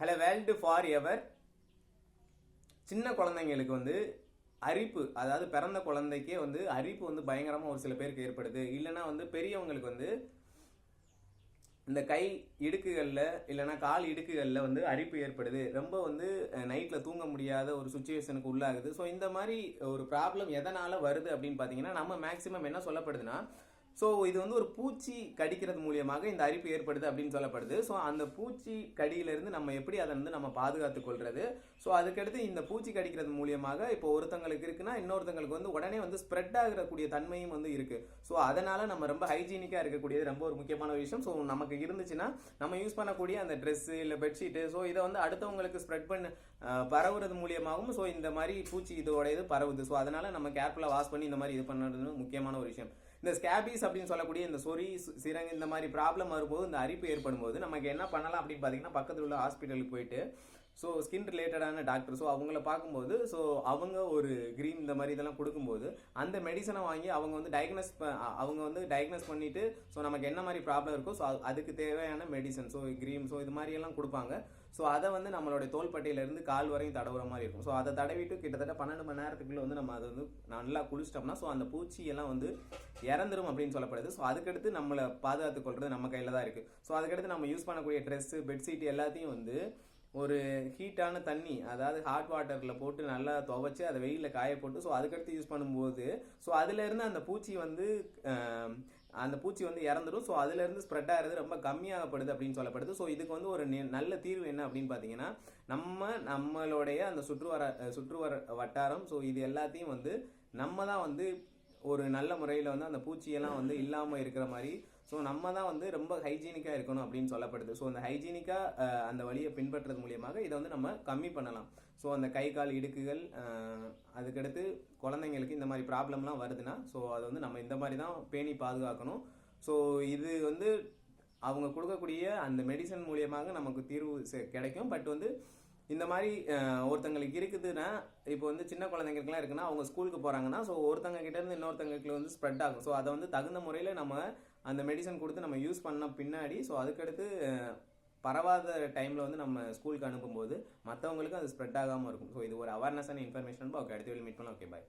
Hello world for ever சின்ன குழந்தைங்களுக்கு வந்து அரிப்பு அதாவது பிறந்த குழந்தைக்கே வந்து அரிப்பு வந்து பயங்கரமாக ஒரு சில பேருக்கு ஏற்படுது. இல்லைன்னா வந்து பெரியவங்களுக்கு வந்து இந்த கை இடுக்குகளில் இல்லைன்னா கால் இடுக்குகளில் வந்து அரிப்பு ஏற்படுது. ரொம்ப வந்து நைட்டில் தூங்க முடியாத ஒரு சுச்சுவேஷனுக்கு உள்ளாகுது. ஸோ இந்த மாதிரி ஒரு ப்ராப்ளம் எதனால் வருது அப்படின்னு பார்த்தீங்கன்னா நம்ம மேக்ஸிமம் என்ன சொல்லப்படுதுன்னா ஸோ இது வந்து ஒரு பூச்சி கடிக்கிறது மூலியமாக இந்த அரிப்பு ஏற்படுது அப்படின்னு சொல்லப்படுது. ஸோ அந்த பூச்சி கடியிலிருந்து நம்ம எப்படி அதை வந்து நம்ம பாதுகாத்து கொள்வது ஸோ அதுக்கடுத்து இந்த பூச்சி கடிக்கிறது மூலியமாக இப்போ ஒருத்தங்களுக்கு இருக்குன்னா இன்னொருத்தங்களுக்கு வந்து உடனே வந்து ஸ்ப்ரெட் ஆகிறக்கூடிய தன்மையும் வந்து இருக்கு. ஸோ அதனால நம்ம ரொம்ப ஹைஜீனிக்காக இருக்கக்கூடியது ரொம்ப ஒரு முக்கியமான விஷயம். ஸோ நமக்கு இருந்துச்சுன்னா நம்ம யூஸ் பண்ணக்கூடிய அந்த ட்ரெஸ்ஸு இல்லை பெட்ஷீட்டு ஸோ இதை வந்து அடுத்தவங்களுக்கு ஸ்ப்ரெட் பண்ண பரவுறது மூலியமாகவும் ஸோ இந்த மாதிரி பூச்சி இதோட இது பரவுது. ஸோ அதனால நம்ம கேர்ஃபுல்லாக வாஷ் பண்ணி இந்த மாதிரி இது பண்ணுறது முக்கியமான ஒரு விஷயம். இந்த ஸ்கேபிஸ் அப்படின்னு சொல்லக்கூடிய இந்த சொறி சு- சிரங்கு இந்த மாதிரி ப்ராப்ளம் வரும்போது இந்த அரிப்பு ஏற்படும் போது நமக்கு என்ன பண்ணலாம் அப்படின்னு பார்த்தீங்கன்னா பக்கத்தில் உள்ள ஹாஸ்பிட்டலுக்கு போயிட்டு ஸோ ஸ்கின் ரிலேட்டடான டாக்டர் ஸோ அவங்கள பார்க்கும்போது ஸோ அவங்க ஒரு க்ரீம் இந்த மாதிரி இதெல்லாம் கொடுக்கும்போது அந்த மெடிசனை வாங்கி அவங்க வந்து டயக்னஸ் அவங்க வந்து டயக்னஸ் பண்ணிட்டு ஸோ நமக்கு என்ன மாதிரி ப்ராப்ளம் இருக்கோ ஸோ அதுக்கு தேவையான மெடிசன் ஸோ க்ரீம் ஸோ இது மாதிரி எல்லாம் கொடுப்பாங்க. ஸோ அதை வந்து நம்மளுடைய தோள்பட்டையிலேருந்து கால் வரையும் தடவுற மாதிரி இருக்கும். ஸோ அதை தடவிட்டு கிட்டத்தட்ட பன்னெண்டு மணி நேரத்துக்குள்ளே வந்து நம்ம அதை வந்து நல்லா குளிச்சிட்டோம்னா ஸோ அந்த பூச்சியெல்லாம் வந்து இறந்துரும் அப்படின்னு சொல்லப்படுது. ஸோ அதுக்கடுத்து நம்மளை பாதுகாத்து கொள்வது நம்ம கையில் தான் இருக்குது ஸோ அதுக்கடுத்து நம்ம யூஸ் பண்ணக்கூடிய ட்ரெஸ்ஸு பெட்ஷீட் எல்லாத்தையும் வந்து ஒரு ஹீட்டான தண்ணி அதாவது ஹாட் வாட்டரில் போட்டு நல்லா துவைச்சி அதை வெயிலில் காய போட்டு ஸோ அதுக்கடுத்து யூஸ் பண்ணும்போது ஸோ அதுலேருந்து அந்த பூச்சி வந்து அந்த பூச்சி வந்து இறந்துடும் ஸோ அதுலேருந்து ஸ்ப்ரெட் ஆகிறது ரொம்ப கம்மியாகப்படுது அப்படின்னு சொல்லப்படுது. ஸோ இதுக்கு வந்து ஒரு நல்ல தீர்வு என்ன அப்படின்னு பார்த்தீங்கன்னா நம்ம நம்மளுடைய அந்த சுற்றுவர சுற்றுவர வட்டாரம் ஸோ இது எல்லாத்தையும் வந்து நம்ம தான் வந்து ஒரு நல்ல முறையில் வந்து அந்த பூச்சியெல்லாம் வந்து இல்லாமல் இருக்கிற மாதிரி. ஸோ நம்ம தான் வந்து ரொம்ப ஹைஜீனிக்காக இருக்கணும் அப்படின்னு சொல்லப்படுது. ஸோ அந்த ஹைஜீனிக்காக அந்த வழியை பின்பற்றுறது மூலியமாக இதை வந்து நம்ம கம்மி பண்ணலாம். ஸோ அந்த கை கால் இடுக்குகள் அதுக்கடுத்து குழந்தைங்களுக்கு இந்த மாதிரி ப்ராப்ளம்லாம் வருதுன்னா ஸோ அதை வந்து நம்ம இந்த மாதிரி தான் பேணி பாதுகாக்கணும். ஸோ இது வந்து அவங்க கொடுக்கக்கூடிய அந்த மெடிசன் மூலியமாக நமக்கு தீர்வு செ- கிடைக்கும். பட் வந்து இந்த மாதிரி ஒருத்தங்களுக்கு இருக்குதுன்னா இப்போ வந்து சின்ன குழந்தைங்களுக்குலாம் இருக்குன்னா அவங்க ஸ்கூலுக்கு போகிறாங்கன்னா ஸோ ஒருத்தங்க கிட்ட இருந்து இன்னொருத்தங்களுக்கு வந்து ஸ்ப்ரெட் ஆகும். ஸோ அதை வந்து தகுந்த முறையில் நம்ம அந்த மெடிசன் கொடுத்து நம்ம யூஸ் பண்ண பின்னாடி ஸோ அதுக்கடுத்து பரவாத டைமில் வந்து நம்ம ஸ்கூலுக்கு அனுப்பும்போது மற்றவங்களுக்கு அது ஸ்ப்ரெட் ஆகாமல் இருக்கும். ஸோ இது ஒரு அவேர்னஸான இன்ஃபர்மேஷன் ஓகே அடுத்த மீட் பண்ணலாம். Okay bye